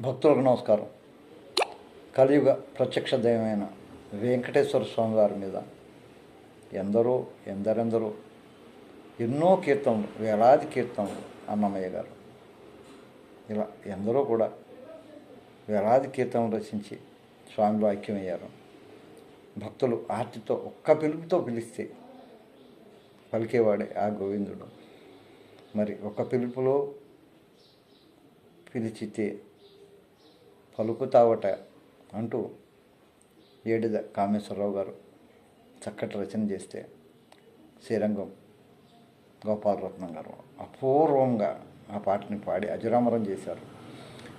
భక్తులకు నమస్కారం. కలియుగ ప్రత్యక్ష దైవమైన వెంకటేశ్వర స్వామి వారి మీద ఎందరో ఎందరెందరో ఎన్నో కీర్తనలు వేలాది కీర్తనలు అన్నమయ్య గారు. ఇలా ఎందరో కూడా వేలాది కీర్తనలు రచించి స్వామిలో ఐక్యమయ్యారు. భక్తులు ఆర్తితో ఒక్క పిలుపుతో పిలిస్తే పలికేవాడే ఆ గోవిందుడు. మరి ఒక పిలుపులో పిలిచితే పలుకుతావట అంటూ ఏడిద కామేశ్వరరావు గారు చక్కటి రచన చేస్తే శ్రీరంగం గోపాలరత్నం గారు అపూర్వంగా ఆ పాటని పాడి అజరామరం చేశారు.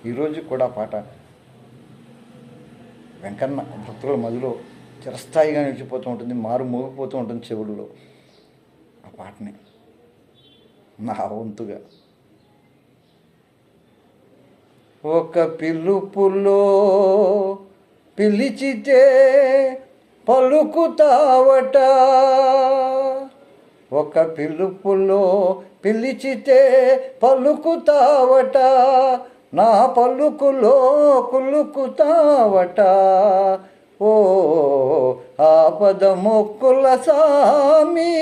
ఈరోజు కూడా ఆ పాట వెంకన్న భక్తుల మదిలో చిరస్థాయిగా నిలిచిపోతూ ఉంటుంది మారు మోగిపోతూ ఉంటుంది చెవులలో. ఆ పాటని నా వంతుగా ఒక పిలుపులో పిలిచితే పలుకుతావట. ఒక పిలుపులో పిలిచితే పలుకుతావట. నా పలుకులో కులుకుతావట. ఓ ఆపద మొక్కుల సామి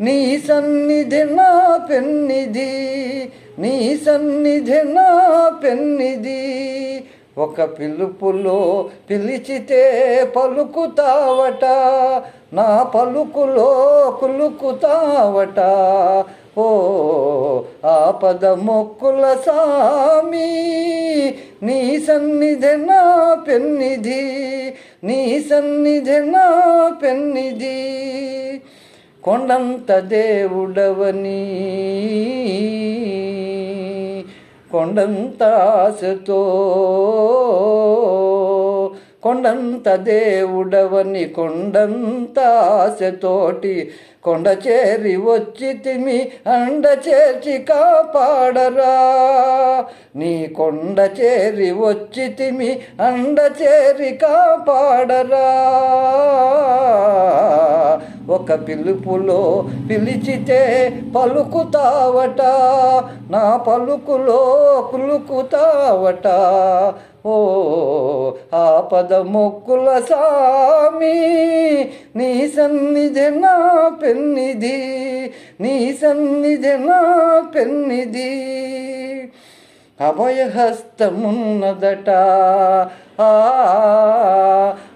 నీ సన్నిధి నా పెన్నిధి. నీ సన్నిధి నా పెన్నిది ఒక పిలుపులో పిలిచితే పలుకుతావట నా పలుకులో కులుకుతావట. ఓ ఆపద మొక్కుల సామి నీ సన్నిధి నా పెన్నిధి నీ సన్నిధి నా పెన్నిధి. కొండంత దేవుడవని. కొండంత ఆశతో కొండంత దేవుడవని కొండంత ఆశతోటి కొండ చేరి వచ్చి తిమి అండ చేర్చి కాపాడరా. నీ కొండ చేరి వచ్చి తిమి అండ చేరి కాపాడరా. ఒక పిలుపులో పిలిచితే పలుకుతావట నా పలుకులో పులుకుతావట ఓ ఆపద మొక్కుల సామి నీ సన్నిధి నా పెన్నిధి నీ సన్నిధి నా పెన్నిధి. అభయహస్తమున్నదట.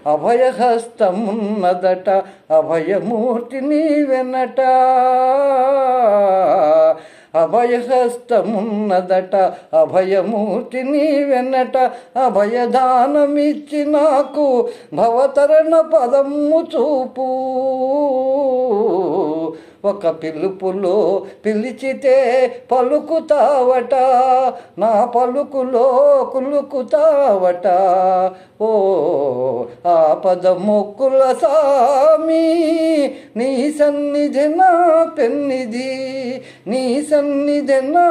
అభయహస్తమున్నదట అభయమూర్తి నీవెనట. అభయహస్తమున్నదట అభయమూర్తి నీవెనట. అభయదానమిచ్చి నాకు భవతరణ పదము చూపు. ఒక పిలుపులో పిలిచితే పలుకుతావట నా పలుకులో కులుకుతావట. ఓ ఆపద మొక్కుల సామి నీ సన్నిధి నా పెన్నిది నీ సన్నిధి నా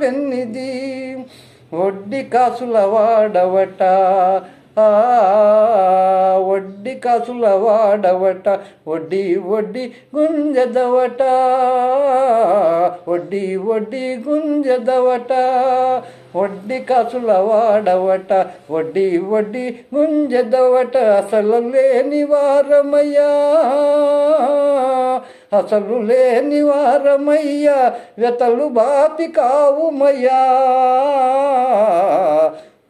పెన్నిది వడ్డీ కాసుల వాడవట వడ్డి కాసుల వాడవట వడ్డీ వడ్డీ గుంజదవట వడ్డీ వడ్డీ గుంజదవట వడ్డీ కాసుల వాడవట వడ్డీ వడ్డీ గుంజదవట అసలు లేని వారమయ్యా అసలు లేని వారమయ్యా వెతలు బాపి కావుమయ్యా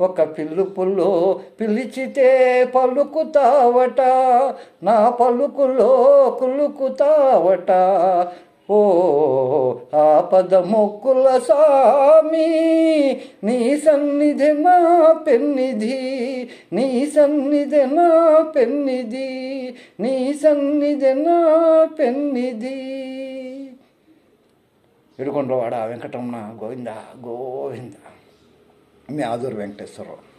ఒక పిలుపులో పిలిచితే పలుకుతావట నా పలుకులో కులుకుతావట ఓ ఆపద మొక్కుల సామి నీ సన్నిధి నా పెన్నిధి నీ సన్నిధి నా పెన్నిధి నీ సన్నిధి నా పెన్నిధి. ఎడుకొండవాడ వెంకటమ్మ గోవింద గోవింద. మీ ఆదూరు వెంకటేశ్వరరావు.